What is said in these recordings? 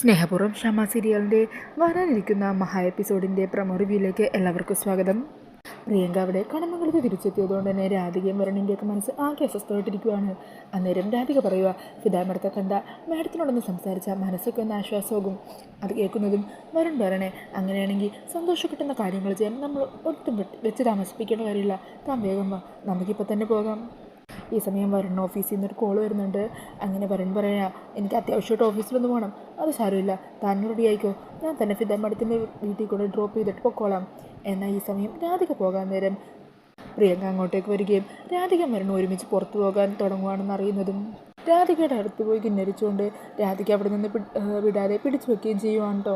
സ്നേഹപൂർവം ക്ഷമ സീരിയലിന്റെ വരാനിരിക്കുന്ന മഹാ എപ്പിസോഡിന്റെ പ്രമോ റിവ്യൂയിലേക്ക് എല്ലാവർക്കും സ്വാഗതം. പ്രിയങ്ക അവിടെ കടമംഗലത്ത് തിരിച്ചെത്തിയതുകൊണ്ട് തന്നെ രാധികയും വരണിന്റെയൊക്കെ മനസ്സ് ആകെ അസ്വസ്ഥമായിട്ടിരിക്കുകയാണ് അന്നേരം രാധിക പറയുക ഫിദാമടത്തെ കണ്ട മാഡത്തിനോടൊന്ന് സംസാരിച്ച മനസ്സൊക്കെ ഒന്ന് ആശ്വാസമാകും. അത് കേൾക്കുന്നതും വരുൺ പറയണേ അങ്ങനെയാണെങ്കിൽ സന്തോഷം കിട്ടുന്ന കാര്യങ്ങൾ ചെയ്യാൻ നമ്മൾ ഒട്ടും വെച്ച് താമസിപ്പിക്കേണ്ട കാര്യമില്ല. താൻ വേഗം വാ നമുക്കിപ്പോൾ തന്നെ പോകാം. ഈ സമയം വരണം ഓഫീസിൽ നിന്നൊരു കോൾ വരുന്നുണ്ട്. അങ്ങനെ വരുൺ പറയാ എനിക്ക് അത്യാവശ്യമായിട്ട് ഓഫീസിലൊന്നും പോകണം അത് സാരമില്ല. താൻ റെഡി ആയിക്കോ. ഞാൻ തന്നെ ഫിദ വീട്ടിൽ കൂടെ ഡ്രോപ്പ് ചെയ്തിട്ട് പൊക്കോളാം. എന്നാൽ ഈ സമയം രാധിക പോകാൻ നേരം പ്രിയങ്ക അങ്ങോട്ടേക്ക് വരികയും രാധിക മരണം ഒരുമിച്ച് പുറത്തു പോകാൻ തുടങ്ങുകയാണെന്ന് അറിയുന്നതും രാധികയുടെ അടുത്ത് പോയി കിന്നരിച്ചുകൊണ്ട് രാധിക അവിടെ നിന്ന് വിടാതെ പിടിച്ചു വെക്കുകയും ചെയ്യുവാണ് കേട്ടോ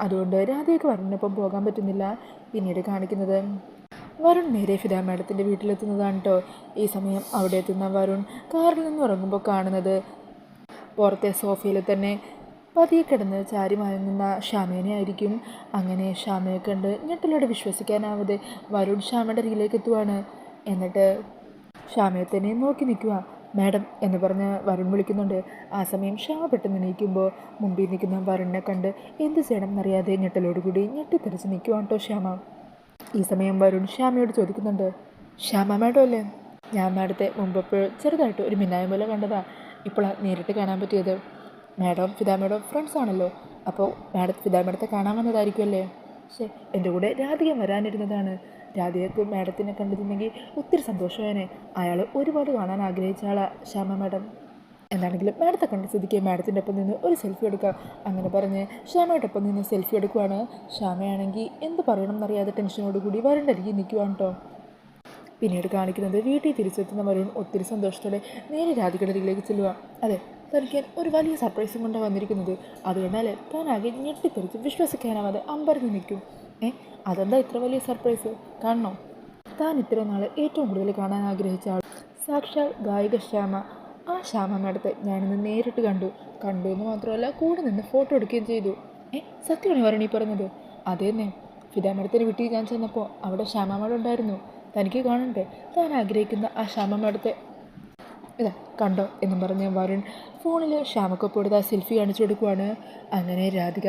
അതുകൊണ്ട് രാധികയ്ക്ക് വരണപ്പം പോകാൻ പറ്റുന്നില്ല. പിന്നീട് കാണിക്കുന്നത് വരുൺ നേരെ ഫിദ മാഡത്തിന്റെ വീട്ടിലെത്തുന്നതാണ് കേട്ടോ ഈ സമയം അവിടെ എത്തുന്ന വരുൺ കാറിൽ നിന്ന് ഉറങ്ങുമ്പോൾ കാണുന്നത്. പുറത്തെ സോഫയിൽ തന്നെ പതിയെ കിടന്ന് ചാരി മയങ്ങുന്ന ഷാമേനെ ആയിരിക്കും. അങ്ങനെ ഷാമയെ കണ്ട് ഞെട്ടലോടെ വിശ്വസിക്കാനാവാതെ വരുൺ ഷാമയുടെ അരികിലേക്ക് എത്തുവാണ്. എന്നിട്ട് ഷാമയെ തന്നെ നോക്കി നിൽക്കുക. മാഡം എന്ന് പറഞ്ഞ് വരുൺ വിളിക്കുന്നുണ്ട്. ആ സമയം ഷാമ പെട്ടെന്ന് നീക്കുമ്പോൾ മുമ്പിൽ നിൽക്കുന്ന വരുണിനെ കണ്ട് എന്ത് ചെയ്യണം എന്നറിയാതെ ഞെട്ടലോടുകൂടി ഞെട്ടിത്തെറിച്ച് നിൽക്കുവാണ് കേട്ടോ ശ്യാമ. ഈ സമയം വരുൺ ശ്യാമയോട് ചോദിക്കുന്നുണ്ട് ശ്യാമ മാഡം അല്ലേ ഞാൻ മാഡത്തെ മുമ്പെപ്പോഴും ചെറുതായിട്ട് ഒരു മിന്നായം പോലെ കണ്ടതാ. ഇപ്പോഴാണ് നേരിട്ട് കാണാൻ പറ്റിയത്. മാഡം ഫിദാ മാഡം ഫ്രണ്ട്സ് ആണല്ലോ. അപ്പോൾ മാഡം ഫിദാ മാഡത്തെ കാണാൻ വന്നതായിരിക്കുമല്ലേ? പക്ഷേ എന്റെ കൂടെ രാധിക വരാനിരുന്നതാണ്. രാധികക്ക് മാഡത്തിനെ കണ്ടിരുന്നെങ്കിൽ ഒത്തിരി സന്തോഷമായേനെ. അയാൾ ഒരുപാട് കാണാൻ ആഗ്രഹിച്ച ആളാണ് ശ്യാമ മാഡം എന്താണെങ്കിലും മാഡത്തെ കണ്ട സ്ഥിതിക്ക് മാഡത്തിന്റെ ഒപ്പം നിന്ന് ഒരു സെൽഫി എടുക്കാം അങ്ങനെ പറഞ്ഞ് ശ്യാമയുടെ ഒപ്പം നിന്ന് സെൽഫി എടുക്കുവാണ്. ശ്യാമയാണെങ്കിൽ എന്ത് പറയണം എന്നറിയാതെ ടെൻഷനോട് കൂടി വരണ്ട അരികെ നിൽക്കുവാണ് കേട്ടോ പിന്നീട് കാണിക്കുന്നത് വീട്ടിൽ തിരിച്ചെത്തുന്ന വരുൺ ഒത്തിരി സന്തോഷത്തോടെ നേരെ രാധികയുടെ അരികിലേക്ക് ചെല്ലുക അതെ തനിക്ക് ഒരു വലിയ സർപ്രൈസും കൊണ്ടാണ് വന്നിരിക്കുന്നത്. അതുകൊണ്ടാൽ താൻ ആകെ ഞെട്ടിത്തെറിച്ച് വിശ്വസിക്കാനാവാതെ അമ്പരന്ന് നിൽക്കും. ഏ അതെന്താ ഇത്ര വലിയ സർപ്രൈസ് കാണണോ? താൻ ഇത്ര നാൾ ഏറ്റവും കൂടുതൽ കാണാൻ ആഗ്രഹിച്ച ആൾ. സാക്ഷാൽ ഗായിക ശ്യാമ. ആ ശ്യാമമ്മയടുത്ത് ഞാനിന്ന് നേരിട്ട് കണ്ടു. കണ്ടു എന്ന് മാത്രമല്ല കൂടെ നിന്ന് ഫോട്ടോ എടുക്കുകയും ചെയ്തു. ഏ സത്യമാണ് വരണി പറഞ്ഞത്? അതേന്നെ തന്നെ മാഡത്തിന് വീട്ടിൽ ഞാൻ ചെന്നപ്പോൾ അവിടെ ശ്യാമ ഉണ്ടായിരുന്നു. തനിക്ക് കാണണ്ടേ? താൻ ആഗ്രഹിക്കുന്ന ആ ശ്യാമ മാഡത്തെ ഇതാ കണ്ടോ എന്നും പറഞ്ഞ് വരുൺ ഫോണിൽ ശ്യാമക്കൊപ്പം എടുത്ത് ആ സെൽഫി കാണിച്ചു കൊടുക്കുവാണ്. അങ്ങനെ രാധിക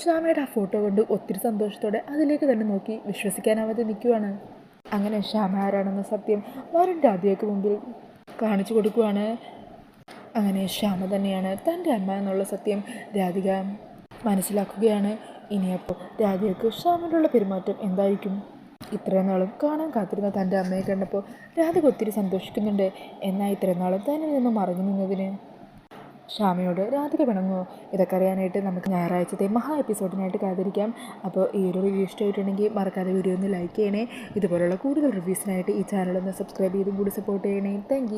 ശ്യാമയുടെ ആ ഫോട്ടോ കൊണ്ട് ഒത്തിരി സന്തോഷത്തോടെ അതിലേക്ക് തന്നെ നോക്കി വിശ്വസിക്കാനാവാതെ നിൽക്കുവാണ് അങ്ങനെ ശ്യാമ ആരാണെന്ന സത്യം വരുൺ രാധികയ്ക്ക് മുമ്പിൽ കാണിച്ചു കൊടുക്കുവാണ്. അങ്ങനെ ശ്യാമ തന്നെയാണ് തന്റെ അമ്മ എന്നുള്ള സത്യം രാധിക മനസ്സിലാക്കുകയാണ്. ഇനിയപ്പോൾ രാധികക്ക് ശ്യാമിലുള്ള പെരുമാറ്റം എന്തായിരിക്കും? ഇത്രയും നാളും കാണാൻ കാത്തിരുന്ന തന്റെ അമ്മയെ കണ്ടപ്പോൾ രാധിക ഒത്തിരി സന്തോഷിക്കുന്നുണ്ട്. എന്നാൽ ഇത്രയും നാളും തന്നിൽ നിന്ന് മറഞ്ഞു നിന്നതിന് ശ്യാമയോട് രാത്രി പിണങ്ങുമോ? ഇതൊക്കെ അറിയാനായിട്ട് നമുക്ക് ഞായറാഴ്ചത്തെ മഹാ എപ്പിസോഡിനായിട്ട് കാത്തിരിക്കാം. അപ്പോൾ ഈ ഒരു റിവ്യൂ ഇഷ്ടമായിട്ടുണ്ടെങ്കിൽ മറക്കാതെ വീഡിയോ ഒന്ന് ലൈക്ക് ചെയ്യണേ. ഇതുപോലുള്ള കൂടുതൽ റിവ്യൂസിനായിട്ട് ഈ ചാനൽ ഒന്ന് സബ്സ്ക്രൈബ് ചെയ്തും കൂടി സപ്പോർട്ട് ചെയ്യണേ. താങ്ക്